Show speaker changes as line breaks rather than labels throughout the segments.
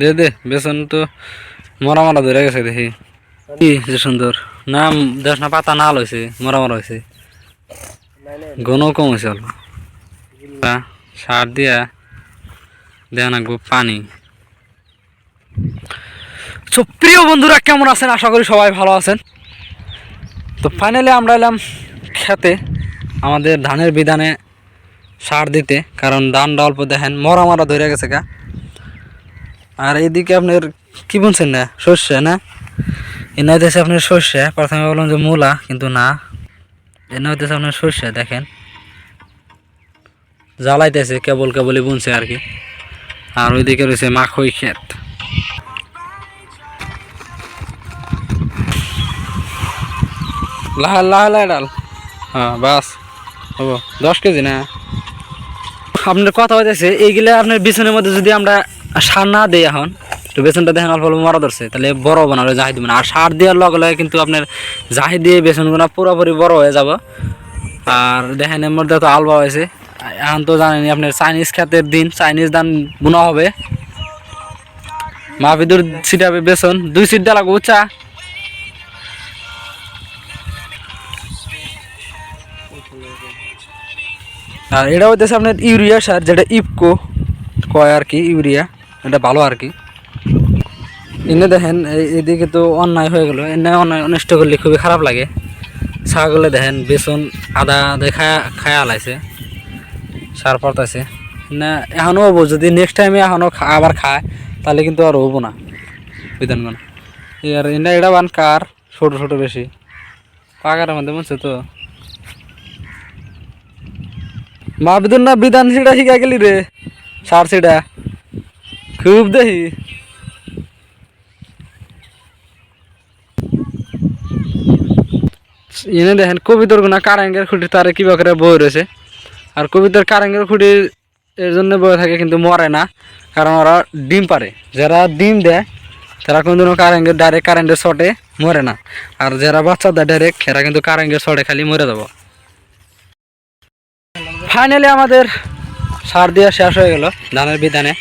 দে দে, বেসন তো মরা মরা ধরে গেছে দেখি। কি যে সুন্দর। নাম দেখ না পাতা নাল হয়েছে মরা মরা হয়েছে গনও কম হয়েছে অল্প। সার দিয়া দেওয়া নাকবো পানি। তো প্রিয় বন্ধুরা, কেমন আছেন? আশা করি সবাই ভালো আছেন। তো ফাইনালি আমরা এলাম খেতে, আমাদের ধানের বিধানে সার দিতে, কারণ ধানটা অল্প দেখেন মরা মরা ধরে গেছে গা। আর এইদিকে আপনার কি বলছেন না? সর্ষে না? এনে হইতেছে আপনার সর্ষে, প্রথমে বললাম যে মূলা, কিন্তু না। এনে হইতেছে আপনার সর্ষে, দেখেন। জ্বালাইতেছে, কেবল কেবলই বুনছে আর কি। আর ওইদিকে রয়েছে মাখই ক্ষেত। লাহা লাহা লাহা ডাল হ্যাঁ বাস। হব, দশ কেজি না? আপনার কথা হইতেছে, এইগুলা আপনার বিছনের মধ্যে যদি আমরা সার না দিই এখন তো বেসনটা দেখেন অল্প অল্প মরা ধরছে, তাহলে বড় হবে না ওটা জাহি দেবে না। আর সার দেওয়ার লগে লগে কিন্তু আপনার জাহি দিয়ে বেসনগুলো পুরোপুরি বড় হয়ে যাব। আর দেখেন এর মধ্যে তো আলবা হয়েছে এখন তো জানেনি আপনার চাইনিজ খাতের দিন, চাইনিজ ধান বোনা হবে। মাহফিদুর ছিটাবে বেসন, দুই সিট দেওয়া লাগবে চা আর এটা হইতেছে আপনার ইউরিয়া সার, যেটা ইপকো কয় আর কি, ইউরিয়া। এটা ভালো আর কি। এনে দেখেন এদিকে তো অন্যায় হয়ে গেল। এনে অন্যায় অনিষ্ট করলে খুবই খারাপ লাগে। ছাগলে দেখেন, বেসন, আদা আদা খায়া খায়া আলাইছে সার পড়তাছে। না এখনও হব। যদি নেক্সট টাইমে এখনও আবার খায়, তাহলে কিন্তু আর হব না। বিধানগণ আর এনে এটা বান কার? ছোট ছোট বেশি। পাকারের মধ্যে বুঝছ তো? মা বিদুন না বিধান সিটা শিখা গেলি রে? সার সিটা খুব দেখি। এনে দেখেন, কবিতর গুনা কারেঙ্গের খুঁটি, তারে কিবা করে বই রয়েছে। আর কবিতার কারেঙ্গের খুঁটি এর জন্য বয়ে থাকে কিন্তু মরে না, কারণ ওরা ডিম পারে। যারা ডিম দেয়, তারা কোনদিনও কারেঙ্গের ডাইরেক্ট কারেন্টের শটে মরে না। আর যারা বাচ্চা দেয় ডাইরেক্ট এরা কিন্তু কারেঙ্গের শটে খালি মরে যাব। ফাইনালি আমাদের সার দেওয়া শেষ হয়ে গেল, ধানের বিধানে।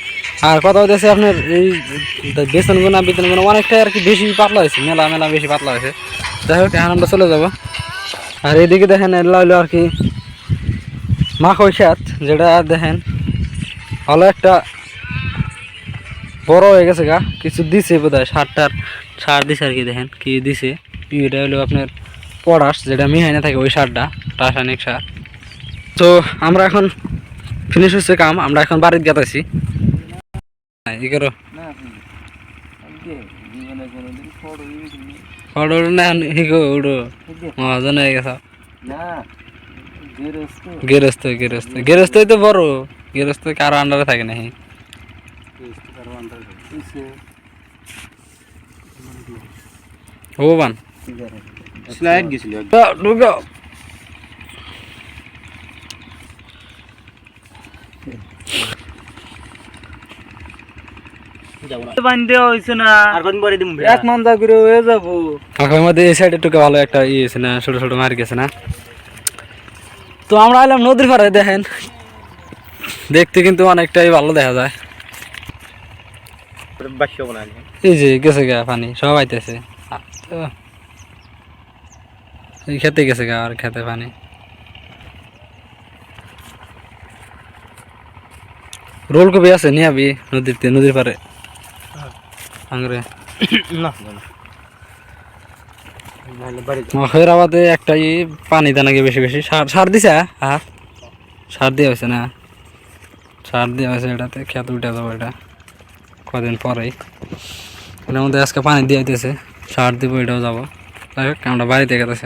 আর কথা হইতেছে আপনার এই বেতন গুণা বেতন গুণা অনেকটাই আর কি বেশি পাতলা হয়েছে, মেলা মেলা বেশি পাতলা হয়েছে। যাই হোক, এখন আমরা চলে যাব। আর এইদিকে দেখেন হইল আর কি মাখই খাত যেটা দেখেন, ভালো একটা বড় হয়ে গেছে গা। কিছু দিছে বোধ হয় সারটার, সার দিছে আর কি দেখেন, কি দিছে। এটা হলো আপনার পটাশ, যেটা মিহাইনে থাকে ওই সারটা, রাসায়নিক সার। তো আমরা এখন ফিনিশ হচ্ছে কাম, আমরা এখন বাড়িতে গেতেছি। ই করো ফটো না হিগো উড়ো মহাজন হয়ে গেছে গেরস্ত গেরস্ত গেরস্তই তো বড় গেরস্ত কারো আন্ডারে থাকে না ও বান
স্লাইড গেছিল
ঢুকো এক মান্দা করে হয়ে যাব। আঁখার মধ্যে এই সাইডে টুকে ভালো একটা ইয়ে আছে না ছোট ছোট মার গেছে না। তো আমরা এলাম নদীর পাড়ে দেখেন। দেখতে কিন্তু অনেকটাই ভালো দেখা যায়। এই যে গেছে গা পানি সব আইতেছে। এই খেতে গেছে গা আর খেতে পানি। রোল কপি আছে নিয়ে আবি নদীতে নদীর পারে আংরে।
না।
মহের আবাদে একটাই পানি দেয় নাকি বেশি বেশি? সার সার দিছে হ্যাঁ? সার দিয়ে হয়েছে না? সার দেওয়া হয়েছে এটাতে খেত উঠে যাব এটা। কদিন পরেই। এটার মধ্যে আজকে পানি দিয়ে দিতেছে সার দিব এটাও যাব। যাই হোক আমরা বাড়িতে গেতেছি।